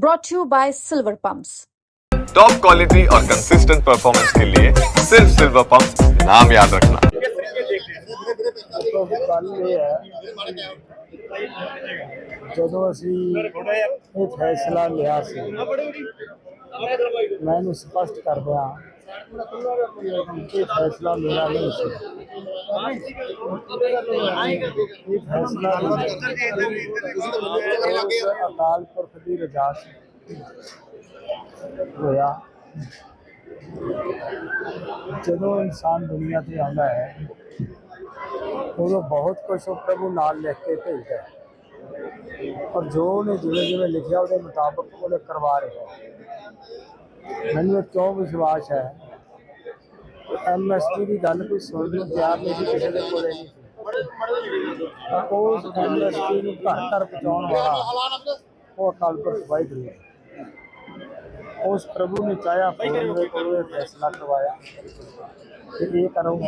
brought to you by Silver Pumps. Top quality और consistent performance के लिए सिर्फ सिल्वर पंप नाम याद रखना ਦੇਖੋ ਗੱਲ ਇਹ ਹੈ ਜਦੋਂ ਅਸੀਂ ਇਹ ਫੈਸਲਾ ਲਿਆ ਸੀ ਮੈਂ ਇਹਨੂੰ ਸਪਸ਼ਟ ਕਰ ਦਿਆਂ ਇਹ ਫੈਸਲਾ ਮੇਰਾ ਨਹੀਂ ਸੀ ਇਹ ਫੈਸਲਾ ਅਕਾਲ ਪੁਰਖ ਦੀ ਰਜਾ ਸੀ ਹੋਇਆ ਜਦੋਂ ਇਨਸਾਨ ਦੁਨੀਆ ਤੇ ਆਉਂਦਾ ਹੈ ਉਦੋਂ ਬਹੁਤ ਕੁਝ ਉਹ ਪ੍ਰਭੂ ਨਾਲ ਲਿਖ ਕੇ ਭੇਜਦਾ ਹੈ ਔਰ ਜੋ ਉਹਨੇ ਜਿਵੇਂ ਜਿਵੇਂ ਲਿਖਿਆ ਉਹਦੇ ਮੁਤਾਬਕ ਉਹਨੇ ਕਰਵਾ ਰਿਹਾ ਹੈ। ਮੈਨੂੰ ਇਹ ਕਿਉਂ ਵਿਸ਼ਵਾਸ ਹੈ ਐਮਐਸਪੀ ਦੀ ਗੱਲ ਕੋਈ ਸੁਣਨ ਨੂੰ ਤਿਆਰ ਨਹੀਂ ਸੀ ਕਿਸੇ ਦੇ ਕੋਲੇ ਨਹੀਂ ਸੀ ਤਾਂ ਉਸ ਐਮਐਸਪੀ ਨੂੰ ਘਰ ਘਰ ਪਹੁੰਚਾਉਣ ਵਾਲਾ ਉਹ ਅਕਾਲ ਪੁਰਖ ਵਾਹਿਗੁਰੂ ਹੈ ਉਸ ਪ੍ਰਭੂ ਨੇ ਚਾਹਿਆ ਫੋਰਨ ਦੇ ਕੋਲੋਂ ਇਹ ਫੈਸਲਾ ਕਰਵਾਇਆ ਕਿ ਇਹ ਕਰੋ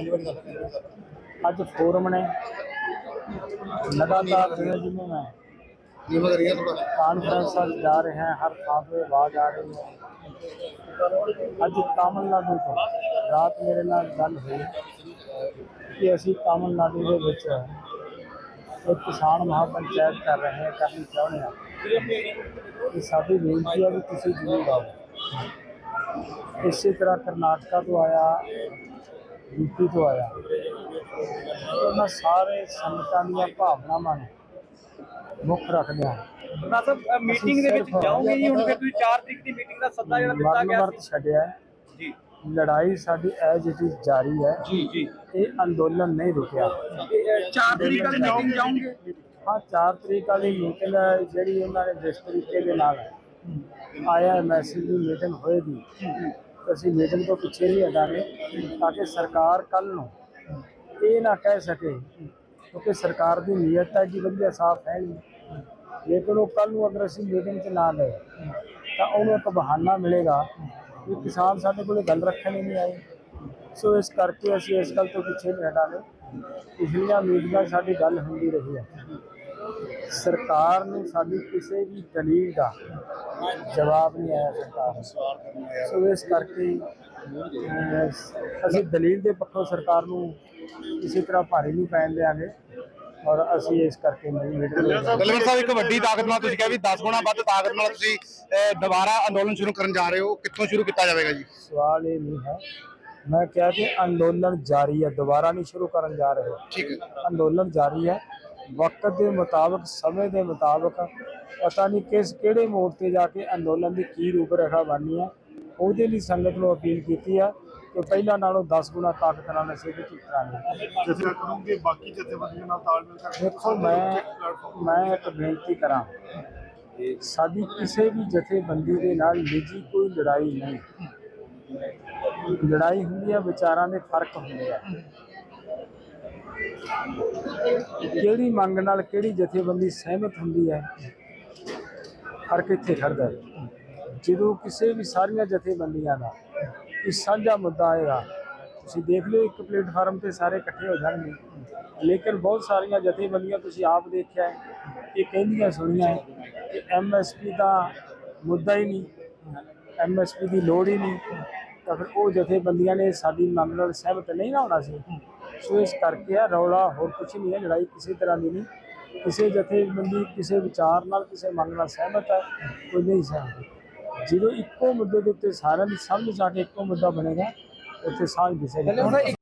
ਅੱਜ ਫੋਰਮ ਨੇ ਲਗਾਤਾਰ ਜਿਵੇਂ ਜਿਵੇਂ ਮੈਂ ਨੀਵਾ ਕਰੀਏ ਥੋੜਾ ਕਾਨਫਰੰਸਾਂ 'ਚ ਜਾ ਅੱਜ ਤਾਮਿਲਨਾਡੂ ਤੋਂ ਰਾਤ ਮੇਰੇ ਨਾਲ ਗੱਲ ਹੋਈ ਕਿ ਅਸੀਂ ਤਾਮਿਲਨਾਡੂ ਦੇ ਵਿੱਚ ਇੱਕ ਕਿਸਾਨ ਮਹਾਪੰਚਾਇਤ ਕਰ ਰਹੇ ਹਾਂ, ਕਰਨੀ ਚਾਹੁੰਦੇ ਹਾਂ। ਕਿ ਸਾਡੀ ਬੇਨਤੀ ਹੈ ਕਿ ਤੁਸੀਂ ਜ਼ਰੂਰ ਆਓ। ਇਸੇ ਤਰ੍ਹਾਂ ਕਰਨਾਟਕਾ ਤੋਂ ਆਇਆ, ਯੂਪੀ ਤੋਂ ਆਇਆ। ਉਹਨਾਂ ਸਾਰੇ ਸੰਗਤਾਂ ਦੀਆਂ ਭਾਵਨਾਵਾਂ ਨੇ ਮੁੱਖ ਰੱਖਦਿਆਂ ਨਾ ਸਰ ਮੀਟਿੰਗ ਦੇ ਵਿੱਚ ਜਾਓਗੇ ਜੀ ਹੁਣ ਫਿਰ ਤੁਸੀਂ 4 ਤਰੀਕ ਦੀ ਮੀਟਿੰਗ ਦਾ ਸੱਦਾ ਜਿਹੜਾ ਦਿੱਤਾ ਗਿਆ ਵਰਤ ਛੱਡਿਆ ਹੈ। ਜੀ। ਲੜਾਈ ਸਾਡੀ ਐਜ ਇਟ ਇਜ਼ ਜਾਰੀ ਹੈ ਜੀ ਜੀ। ਇਹ ਅੰਦੋਲਨ ਨਹੀਂ ਰੁਕਿਆ। 4 ਤਰੀਕ ਵਾਲੀ ਮੀਟਿੰਗ ਜਾਓਗੇ? ਹਾਂ 4 ਤਰੀਕ ਵਾਲੀ ਮੀਟਿੰਗ ਜਿਹੜੀ ਉਹਨਾਂ ਨੇ ਜਿਸ ਤਰੀਕੇ ਦੇ ਨਾਲ ਆਇਆ ਮੈਸੇਜ ਦੀ ਮੀਟਿੰਗ ਹੋਏਗੀ। ਅਸੀਂ ਮੀਟਿੰਗ ਤੋਂ ਪਿੱਛੇ ਨਹੀਂ ਹਟਾਂਗੇ ਤਾਂ ਕਿ ਸਰਕਾਰ ਕੱਲ ਨੂੰ ਇਹ ਨਾ ਕਹਿ ਸਕੇ ਕਿਉਂਕਿ ਸਰਕਾਰ ਦੀ ਨੀਅਤ ਹੈ ਜੀ ਵਧੀਆ ਸਾਫ਼ ਹੈ ਨਹੀਂ। ਲੇਕਿਨ ਉਹ ਕੱਲ ਨੂੰ ਅਗਰ ਅਸੀਂ ਮੀਟਿੰਗ 'ਚ ਨਾ ਗਏ, ਤਾਂ ਉਹਨੂੰ ਇੱਕ ਬਹਾਨਾ ਮਿਲੇਗਾ ਕਿ ਕਿਸਾਨ ਸਾਡੇ ਕੋਲੇ ਗੱਲ ਰੱਖਣ ਹੀ ਨਹੀਂ ਆਏ। ਸੋ ਇਸ ਕਰਕੇ ਅਸੀਂ ਇਸ ਗੱਲ ਤੋਂ ਪਿੱਛੇ ਨਹੀਂ ਹਟਾਂਗੇ। ਪਿਛਲੀਆਂ ਮੀਟਿੰਗਾਂ ਸਾਡੀ ਗੱਲ ਹੁੰਦੀ ਰਹੀ ਹੈ। ਸਰਕਾਰ ਨੂੰ ਸਾਡੀ ਕਿਸੇ ਵੀ ਦਲੀਲ ਦਾ ਜਵਾਬ ਨਹੀਂ ਆਇਆ ਸਰਕਾਰ ਨੂੰ। ਸੋ ਇਸ ਕਰਕੇ ਅਸੀਂ ਦਲੀਲ ਦੇ ਪੱਖੋਂ ਸਰਕਾਰ ਨੂੰ ਕਿਸੇ ਤਰ੍ਹਾਂ ਭਾਰੀ ਨਹੀਂ ਪੈਣ ਦਿਆਂਗੇ ਔਰ ਅਸੀਂ ਇਸ ਕਰਕੇ ਨਹੀਂ ਦਲਵੀਰ ਸਾਹਿਬ ਇੱਕ ਵੱਡੀ ਤਾਕਤ ਨਾਲ ਤੁਸੀਂ ਕਿਹਾ ਵੀ 10 ਗੁਣਾ ਵੱਧ ਤਾਕਤ ਨਾਲ ਤੁਸੀਂ ਦੁਬਾਰਾ ਅੰਦੋਲਨ ਸ਼ੁਰੂ ਕਰਨ ਜਾ ਰਹੇ ਹੋ। ਕਿੱਥੋਂ ਸ਼ੁਰੂ ਕੀਤਾ ਜਾਵੇਗਾ ਜੀ? ਸਵਾਲ ਇਹ ਨਹੀਂ ਹੈ। ਮੈਂ ਕਿਹਾ ਕਿ ਅੰਦੋਲਨ ਜਾਰੀ ਹੈ ਦੁਬਾਰਾ ਨਹੀਂ ਸ਼ੁਰੂ ਕਰਨ ਜਾ ਰਹੇ। ਠੀਕ ਹੈ। ਅੰਦੋਲਨ ਜਾਰੀ ਹੈ। ਵਕਤ ਦੇ ਮੁਤਾਬਕ ਸਮੇਂ ਦੇ ਮੁਤਾਬਕ ਪਤਾ ਨਹੀਂ ਕਿਸ ਕਿਹੜੇ ਮੋੜ ਤੇ ਜਾ ਕੇ ਅੰਦੋਲਨ ਦੀ ਕੀ ਰੂਪਰੇਖਾ ਬਣਨੀ ਹੈ ਉਹਦੇ ਲਈ ਸੰਗਤ ਨੂੰ ਅਪੀਲ ਕੀਤੀ ਆ ਕਿ ਪਹਿਲਾਂ ਨਾਲੋਂ 10 ਗੁਣਾ ਤਾਕਤ ਨਾਲ ਅਸੀਂ ਇਹਦੇ ਚ ਉਤਰਾਂਗੇ ਜਥੇ ਕਰੂੰਗੇ ਬਾਕੀ ਜਥੇਬੰਦੀਆਂ ਨਾਲ ਤਾਲਮੇਲ ਕਰਕੇ ਦੇਖੋ ਮੈਂ ਮੈਂ ਇੱਕ ਬੇਨਤੀ ਕਰਾਂ ਸਾਡੀ ਕਿਸੇ ਵੀ ਜਥੇਬੰਦੀ ਦੇ ਨਾਲ ਨਿੱਜੀ ਕੋਈ ਲੜਾਈ ਨਹੀਂ। ਲੜਾਈ ਹੁੰਦੀ ਹੈ ਵਿਚਾਰਾਂ ਦੇ ਫ਼ਰਕ ਹੁੰਦੇ ਆ। ਕਿਹੜੀ ਮੰਗ ਨਾਲ ਕਿਹੜੀ ਜਥੇਬੰਦੀ ਸਹਿਮਤ ਹੁੰਦੀ ਹੈ? ਫ਼ਰਕ ਇੱਥੇ ਖੜਦਾ ਹੈ। ਜਦੋਂ ਕਿਸੇ ਵੀ ਸਾਰੀਆਂ ਜਥੇਬੰਦੀਆਂ ਦਾ ਕੋਈ ਸਾਂਝਾ ਮੁੱਦਾ ਆਏਗਾ, ਤੁਸੀਂ ਦੇਖ ਲਿਓ ਇੱਕ ਪਲੇਟਫਾਰਮ ਤੇ ਸਾਰੇ ਇਕੱਠੇ ਹੋ ਜਾਣਗੇ। ਲੇਕਿਨ ਬਹੁਤ ਸਾਰੀਆਂ ਜਥੇਬੰਦੀਆਂ ਤੁਸੀਂ ਆਪ ਦੇਖਿਆ ਇਹ ਕਹਿੰਦੀਆਂ ਸੁਣੀਆਂ ਹੈ ਕਿ ਐਮਐਸਪੀ ਦਾ ਮੁੱਦਾ ਹੀ ਨਹੀਂ ਐਮਐਸਪੀ ਦੀ ਲੋੜ ਹੀ ਨਹੀਂ। ਤਾਂ ਫਿਰ ਉਹ ਜਥੇਬੰਦੀਆਂ ਨੇ ਸਾਡੀ ਮੰਗ ਨਾਲ ਸਹਿਮਤ ਨਹੀਂ ਨਾ ਹੋਣਾ ਸੀ। ਇਸ ਕਰਕੇ ਆ ਰੌਲਾ ਹੋਰ ਕੁਝ ਨਹੀਂ ਹੈ, ਲੜਾਈ ਕਿਸੇ ਤਰ੍ਹਾਂ ਦੀ ਨਹੀਂ। ਕਿਸੇ ਜਥੇਬੰਦੀ, ਕਿਸੇ ਵਿਚਾਰ ਨਾਲ ਕਿਸੇ ਮੰਗ ਨਾਲ ਸਹਿਮਤ ਹੈ, ਕੋਈ ਨਹੀਂ ਸਹਿਮਤ। ਜਦੋਂ ਇੱਕੋ ਮੁੱਦੇ ਦੇ ਉੱਤੇ ਸਾਰਿਆਂ ਦੀ ਸਮਝ ਆ ਕੇ ਇੱਕੋ ਮੁੱਦਾ ਬਣੇਗਾ, ਉੱਥੇ ਸਾਂਝ ਦਿਸੇਗੀ